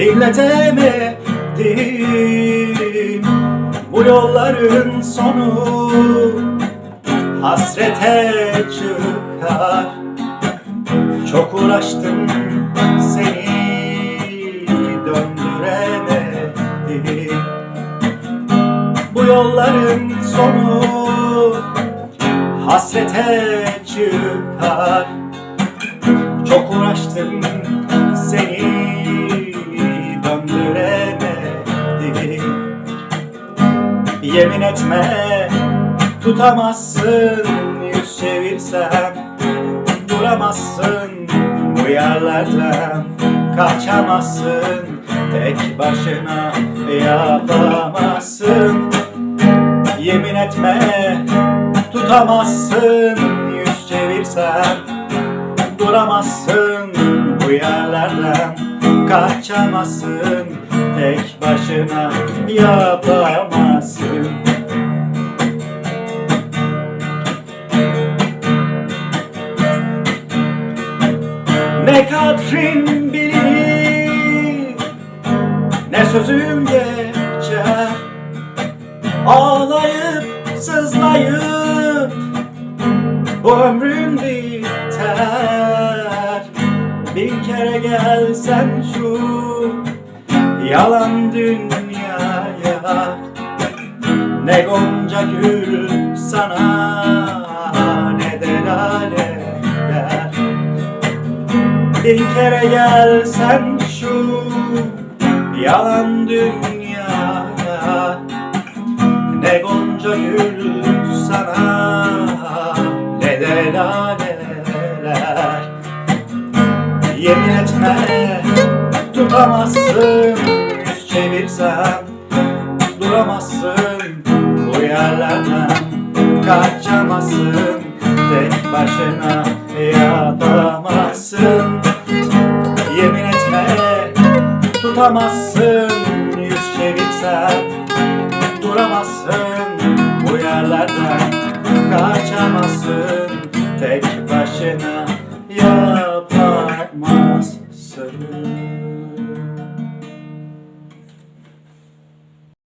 dinletemedim Bu yolların sonu. Hasrete çıkar. Çok uğraştım seni döndüremedim Bu yolların sonu. Hasrete çıkar. Çok uğraştım seni Yemin etme tutamazsın yüz çevirsem Duramazsın bu yerlerden. Kaçamazsın Tek başına yapamazsın. Yemin etme tutamazsın yüz çevirsem Duramazsın bu yerlerden. Kaçamazsın Tek başına yapamazsın Ne kadrin bilinir Ne sözüm geçer? Ağlayıp sızlayıp Bu ömrüm biter. Bir kere gelsen şu Yalan dünyaya Ne gonca gül sana bir kere gelsen şu yalan dünyaya Ne gonca gül sana ne de laleler. Yemin etme tutamazsın yüz çevirsem Duramazsın bu yerlerden kaçamazsın Tek başına yapamazsın tutamazsın yüz çevirsen Duramazsın bu yerlerden kaçamazsın Tek başına. Yapamazsın